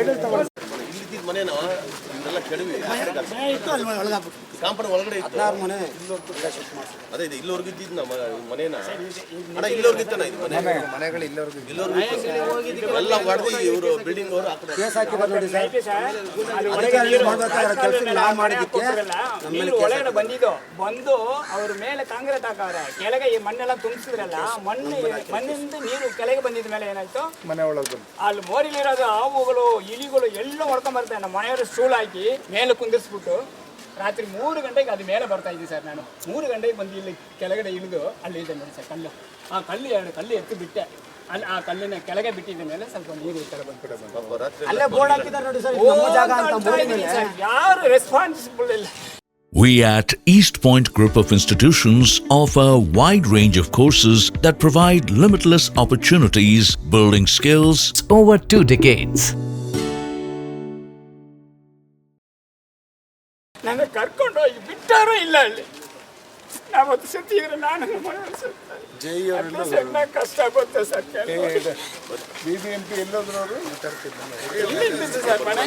ಇಲ್ಲಿದ್ದ ಮನೇನ? ಇದೆಲ್ಲ ಕೆಡವಿ ಕಾಂಪೌಂಡ್ ಒಳಗಡೆ ಇತ್ತು. ಅದೇ ಇದು ಇಲ್ಲಿವರೆಗೂ ಇದ್ದಿದ್ದು ನಮ್ಮ ಮನೇನ? ಅಣ್ಣ ಇಲ್ಲಿವರೆಗೂ ಇತ್ತಣ್ಣ ಇದು ಮನೆ? ಮನೆಗಳು ಇಲ್ಲವರೆಗೂ ಇಲ್ಲಿವರೆಗೂ ಇತ್ತು. ಎಲ್ಲ ಹೊಡೆದು ಇವರು ಬಿಲ್ಡಿಂಗ್ ಅವರು ಕೇಸ್ ಹಾಕಿ ಬಂದ್ಬಿಡಿ ಸರ್. ಅಲ್ಲಿ ಮಾಡ್ಬೇಕಾದ್ರೆ ಕೆಲಸ ನಾವು ಮಾಡಿದ್ದಕ್ಕೆ ನೀರು ಒಳಗಡೆ ಬಂದಿದ್ದು. ಬಂದು ಅವ್ರ ಮೇಲೆ ಕಾಂಕ್ರೀಟ್ ಹಾಕವ್ರೆ. ಕೆಳಗೆ ಈ ಮಣ್ಣೆಲ್ಲ ತುಂಬಿಸಿದ್ರಲ್ಲ ಮಣ್ಣು ಮಣ್ಣಿಂದ ನೀರು ಕೆಳಗೆ ಬಂದಿದ ಮೇಲೆ ಏನಾಯ್ತು? ಮನೆ ಒಳಗೆ ಅಲ್ಲಿ ಮೋರಿಲಿರೋದು ಹಾವುಗಳು ಇಲಿಗಳು ಎಲ್ಲ ಹೊಡ್ಕೊಂಡ್ ಬರ್ತವೆ ನಮ್ಮ ಮನೆಯವರು ಸ್ಟೂಲ್ ಹಾಕಿ ಮೇಲೆ ಕುಂದಿಸ್ಬಿಟ್ಟು ರಾತ್ರಿ ಮೂರು ಗಂಟೆಗೆ ಅದು ಮೇಲೆ ಬರ್ತಾ ಇದ್ದೆ ಸರ್ ನಾನು. ಮೂರು ಗಂಟೆಗೆ ಬಂದು ಇಲ್ಲಿ ಕೆಳಗಡೆ ಇಳಿದು ಅಲ್ಲಿ ಇದೆ ನೋಡಿ ಸರ್ ಕಲ್ಲು. ಆ ಕಲ್ಲು ಎರಡು ಕಲ್ಲು ಎತ್ತು ಬಿಟ್ಟೆ. ಅಲ್ಲಿ ಆ ಕಲ್ಲಿನ ಕೆಳಗೆ ಬಿಟ್ಟಿದ್ದ ಮೇಲೆ ಸ್ವಲ್ಪ ನೀರು ಈ ಕಡೆ ಬಂದ್ಬಿಟ್ಟು ಪಾಪ ರಾತ್ರಿ ಅಲ್ಲೇ ಬೋರ್ಡ್ ಹಾಕಿದ್ದಾರೆ ನೋಡಿ ಸರ್ ಇದು ನಮ್ಮ ಜಾಗ ಅಂತ ಬೋರ್ಡ್ ಮೇಲೆ ಯಾರು ರೆಸ್ಪಾನ್ಸಿಬಲ್ ಇಲ್ಲ. We at East Point Group of Institutions offer a wide range of courses that provide limitless opportunities, building skills, over two decades. ಇಲ್ಲ ಅಲ್ಲಿ ನಾವತ್ತು ಸುತ್ತಿದ್ರೆ ನಾನು ಜೈ ಅವರೆಲ್ಲ ಕಷ್ಟ ಗೊತ್ತೆ ಸರ್ ಕೆಲವು. ಎಲ್ಲಿದ್ದು ಸರ್ ಮನೆ.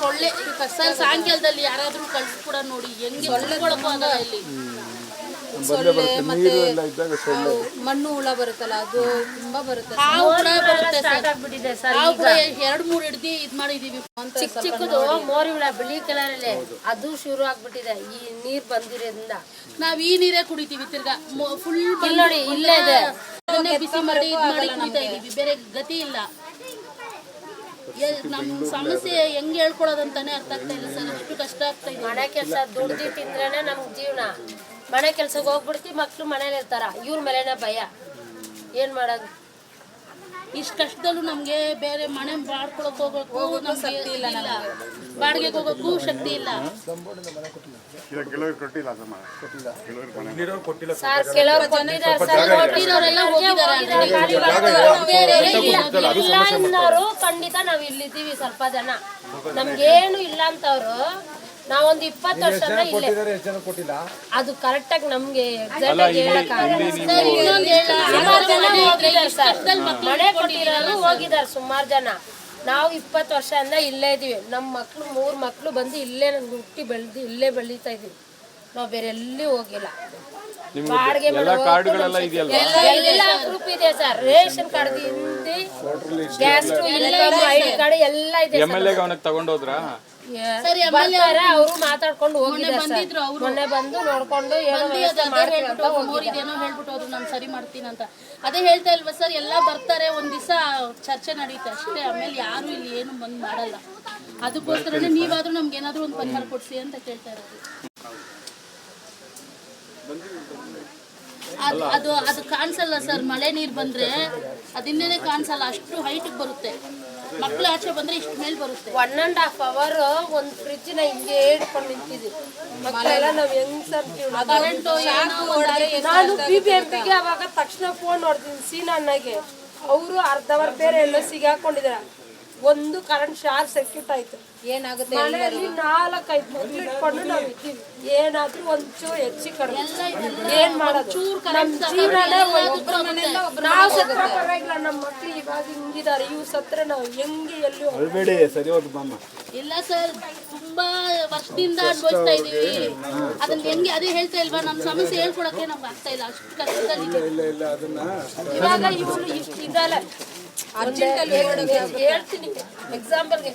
ಸೊಳ್ಳೆ ಸಾಯಂಕಾಲದಲ್ಲಿ ಯಾರಾದ್ರೂ ಕಳ್ಸಿ ಕೂಡ ನೋಡಿ ಹೆಂಗೆ ಇಲ್ಲಿ. ಸೊಳ್ಳೆ ಮತ್ತೆ ಮಣ್ಣು ಹುಳ ಬರುತ್ತಲ್ಲ ಅದು ತುಂಬಾ ಬರುತ್ತೆ. ಹಾವು ಕೂಡ ಬರುತ್ತೆ ಸರ್. ಆಗ್ಬಿಟ್ಟಿದೆ ಸರ್ ಹಾವು ಕೂಡ ಎರಡು ಮೂರು ಹಿಡ್ದು ಇದ್ ಮಾಡಿದೀವಿ ಚಿಕ್ಕ ಚಿಕ್ಕದು ಮೋರಿ ಹುಳ ಬಿಳಿ ಕಲರ್ ಅಲ್ಲಿ ಅದು ಶುರು ಆಗ್ಬಿಟ್ಟಿದೆ ಈ ನೀರ್ ಬಂದಿರೋದ್ರಿಂದ. ನಾವ್ ಈ ನೀರೇ ಕುಡಿತೀವಿ ತಿರ್ಗಾ. ಫುಲ್ ಇಲ್ಲಿ ನೋಡಿ, ಇಲ್ಲೇ ಇದೆ. ಬಿಸಿ ಮಾಡಿ ಇದ್ ಮಾಡಿ ಕುಡಿತಾ ಇದೀವಿ. ಬೇರೆ ಗತಿ ಇಲ್ಲ. ಎ- ನಮ್ ಸಮಸ್ಯೆ ಹೆಂಗ್ ಹೇಳ್ಕೊಳ್ಳೋದಂತಾನೆ ಅರ್ಥ ಆಗ್ತಾ ಇಲ್ಲ ಸರ್. ಎಷ್ಟು ಕಷ್ಟ ಆಗ್ತಾ ಇದೆ. ಮನೆ ಕೆಲಸ ದುಡ್ದು ತಿಂದ್ರೇನೆ ನಮ್ಗ್ ಜೀವನ. ಮನೆ ಕೆಲ್ಸಕ್ಕೆ ಹೋಗ್ಬಿಡ್ತಿ ಮಕ್ಳು ಮನೇಲಿ ಇರ್ತಾರ ಇವ್ರ ಮೇಲೆನೆ ಭಯ. ಏನ್ ಮಾಡೋದು? ಇಷ್ಟ ಕಷ್ಟದಲ್ಲೂ ನಮಗೆ ಬೇರೆ ಮನೆ ಮಾಡ್ಕೊಳಕ್ ಹೋಗಕ್ಕೂ ಶಕ್ತಿ ಇಲ್ಲ ಬಾಡಿಗೆಗೆ ಹೋಗೋಕ್ಕೂ ಶಕ್ತಿ ಇಲ್ಲ. ಸರ್ ಕೆಲವ್ರು ಕೊಟ್ಟಿದ್ದಾರೆ ಸರ್ ಕೊಟ್ಟಿರೋರೆಲ್ಲ ಹೋಗಿದ್ದಾರೆ ಬೇರೆ ಇಲ್ಲ. ಖಂಡಿತ ನಾವ್ ಇಲ್ಲಿದ್ದೀವಿ ಸ್ವಲ್ಪ ಜನ. ನಮ್ಗೇನು ಇಲ್ಲ ಅಂತವ್ರು. ನಾವೊಂದು ಇಪ್ಪತ್ತು ವರ್ಷ ಇಲ್ಲೇ. ಅದು ಕರೆಕ್ಟ್ ಆಗಿ ನಮ್ಗೆ exact ಆಗಿ ಹೇಳಕ್ ಹೋಗಿದಾರೆ. ಮನೆ ಕೊಟ್ಟಿರೋರು ಹೋಗಿದ್ದಾರೆ ಸುಮಾರು ಜನ. ನಾವು ಇಪ್ಪತ್ತು ವರ್ಷದಿಂದ ಇಲ್ಲೇ ಇದೀವಿ. ನಮ್ಮ ಮಕ್ಳು ಮೂರ್ ಮಕ್ಳು ಬಂದು ಇಲ್ಲೇ ನನ್ಗೆ ಹುಟ್ಟಿ ಬೆಳೆದು ಇಲ್ಲೇ ಬೆಳೀತಾ ಇದೀವಿ. ನಾವು ಬೇರೆ ಎಲ್ಲಿ ಹೋಗಿಲ್ಲ. ಬಾಡಿಗೆ ಎಲ್ಲ ಗ್ರೂಪ್ ಇದೆ ಸರ್. ರೇಷನ್ ಕಾರ್ಡ್ ಹಿಂದಿ ಗ್ಯಾಸ್ ಐಡಿ ಕಾರ್ಡ್ ಎಲ್ಲ ಇದೆ. ತಗೊಂಡೋದ್ರಾ ಸರಿ ಬರ್ತಾರೆ ಅವರು ಮಾತಾಡ್ಕೊಂಡು. ಬಂದಿದ್ರು ಅವ್ರು. ಮೊನ್ನೆ ಬಂದು ನೋಡ್ಕೊಂಡು ಏನೋ ವ್ಯವಸ್ಥೆ ಅದೇ ಹೇಳ್ಬಿಟ್ಟು ಅಂತ ಹೋದ್ರು, ಹೋಗಿದ್ದಾರೆ. ಮೋರಿದೇನೋ ಹೇಳ್ಬಿಟ್ಟು ಹೋದ್ರು ನಾನು ಸರಿ ಮಾಡ್ತೀನಿ ಅಂತ. ಅದೇ ಹೇಳ್ತಾ ಇಲ್ವಾ ಸರ್ ಎಲ್ಲ ಬರ್ತಾರೆ ಒಂದ್ ದಿವಸ ಚರ್ಚೆ ನಡೀತೆ ಅಷ್ಟೇ. ಆಮೇಲೆ ಯಾರು ಇಲ್ಲಿ ಏನು ಬಂದ್ ಮಾಡಲ್ಲ. ಅದಕ್ಕೋಸ್ಕರನೇ ನೀವಾದ್ರೂ ನಮ್ಗೆ ಏನಾದ್ರೂ ಒಂದು ಪರಿಹಾರ ಕೊಡ್ಸಿ ಅಂತ ಕೇಳ್ತಾ ಇರೋದು. ಅದು ಅದು ಅದು ಕಾಣಿಸಲ್ಲ ಸರ್ ಮಳೆ ನೀರು ಬಂದ್ರೆ ಅದಿಂದನೇ ಕಾಣಿಸಲ್ಲ ಅಷ್ಟು ಹೈಟ್ ಬರುತ್ತೆ. ಮಕ್ಳು ಆಚೆ ಬಂದ್ರೆ ಇಷ್ಟು ಮೇಲೆ ಬರುತ್ತೆ. ಒನ್ ಅಂಡ್ ಹಾಫ್ ಅವರ್ ಒಂದ್ ಫ್ರಿಜ್ನ ಹಿಂಗೆ ಇಟ್ಕೊಂಡು ನಿಂತಿದ್ವಿ ಮಕ್ಕಳೆಲ್ಲ ನಾವ್ ಹೆಂಗ್ ಸರ್. ನಾನು ಬಿ ಬಿ ಎಂ ಪಿಗೆ ಅವಾಗ ತಕ್ಷಣ ಫೋನ್ ನೋಡ್ತೀನಿ ಸೀನಾ ಅಣ್ಣಗೆ. ಅವರು ಅರ್ಧ ಅವರ್ ಬೇರೆ ಎಲ್ಲ ಸಿಗಾಕೊಂಡಿದಾರ ಒಂದು ಕರೆಂಟ್ ಶಾರ್ಟ್ ಸರ್ಕ್ಯೂಟ್ ಆಯ್ತು. ಏನಾಗುತ್ತೆ ಮನೆಯಲ್ಲಿ ನಾಲ್ಕೈದು ಮಕ್ಳು ಇಟ್ಕೊಂಡು ನಾವು ಇದ್ದೀವಿ. ಏನಾದ್ರೂ ಒಂಚೂರು ಹೆಚ್ಚಿ ಕಡಿಮೆ. ಏನ್ ಮಾಡೋದು? ನಮ್ ಜೀವನನೇ ಒಂದು- ನಾವ್ ಸತ್ರ ಪರವಾಗಿಲ್ಲ ನಮ್ಮ ಮಕ್ಳು ಇವಾಗ ಹಿಂಗಿದ್ದಾರೆ. ಇವ್ ಸತ್ರ ನಾವು ಹೆಂಗೆ ಎಲ್ಲಿ? ಇಲ್ಲ ಸರ್ ತುಂಬಾ ವರ್ಷದಿಂದ ಅನುಭವಿಸ್ತಾ ಇದೀವಿ ಅದನ್ನ ಹೆಂಗೆ ಅದೇ ಹೇಳ್ತಾ ಇಲ್ವಾ? ನಮ್ಮ ಸಮಸ್ಯೆ ಹೇಳ್ಕೊಡಕ್ಕೆ ನಮ್ಗೆ ಆಗ್ತಾ ಇಲ್ಲ? ಅಷ್ಟು ಕಷ್ಟದಲ್ಲಿ ಇವಾಗ ಇವ್ರು ಇಷ್ಟು ಇದಲ್ಲ ಹೇಳ್ತೀನಿ. ಎಕ್ಸಾಂಪಲ್ಗೆ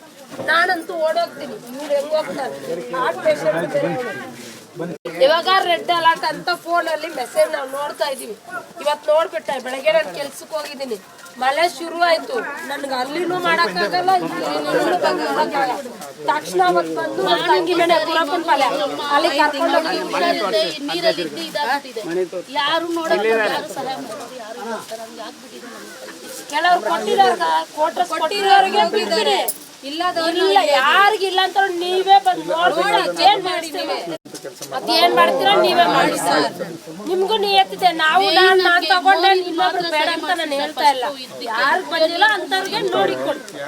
ನಾನಂತೂ ಓಡೋಗ್ತೀನಿ. ಇವ್ರು ಹೆಂಗ್ ಹೋಗ್ತಾರೆ? ಹಾರ್ಟ್ ಪೇಷಂಟ್ ಇವಾಗ ರೆಡ್ ಅಲರ್ಟ್ ಅಂತ ಫೋನ್ ಅಲ್ಲಿ ಮೆಸೇಜ್ ನಾವು ನೋಡ್ತಾ ಇದೀವಿ ಇವತ್ ನೋಡ್ಬಿಟ್ಟೆ ಬೆಳಗ್ಗೆ ನಾನು ಕೆಲ್ಸಕ್ಕೆ ಹೋಗಿದ್ದೀನಿ. ಮಳೆ ಶುರು ಆಯ್ತು ನನ್ಗೆ ಅಲ್ಲಿನೂ ಮಾಡಕ್ಕಾಗಲ್ಲ. ತಕ್ಷಣ ಅವತ್ ಬಂದು ಮನೆ ಅಲ್ಲಿ ಕರ್ಕೊಂಡು ಯಾರು ನೋಡಲ್ಲ ಕೆಲವ್ರು ಕೊಟ್ಟಿರೋರ್ಗ ಕೋಟ್ರಸ್ ಕೊಟ್ಟಿರೋರಿಗೆ ಇಲ್ಲ ಯಾರಿಗಿಲ್ಲ ಅಂತ ನೀವೇ ಬಂದು ನೋಡ್ಬಿಟ್ಟು ಏನ್ ಅದೇನ್ ಮಾಡ್ತೀರಾ? ನೀವೇ ಮಾಡಿ ಸರ್. ನಿಮ್ಗೂ ನಿಯತ್ತಿದೆ. ನಾವು ನಾನ್ ನಾನ್ ತಗೊಂಡೆ ಇನ್ನೊಬ್ರು ಬೇಡ ಅಂತ ನಾನು ಹೇಳ್ತಾ ಇಲ್ಲ. ಯಾರು ಬಂದಿಲ್ಲ ಅಂತವ್ರಿಗೆ ನೋಡಿ ಕೊಡ್ತೀವಿ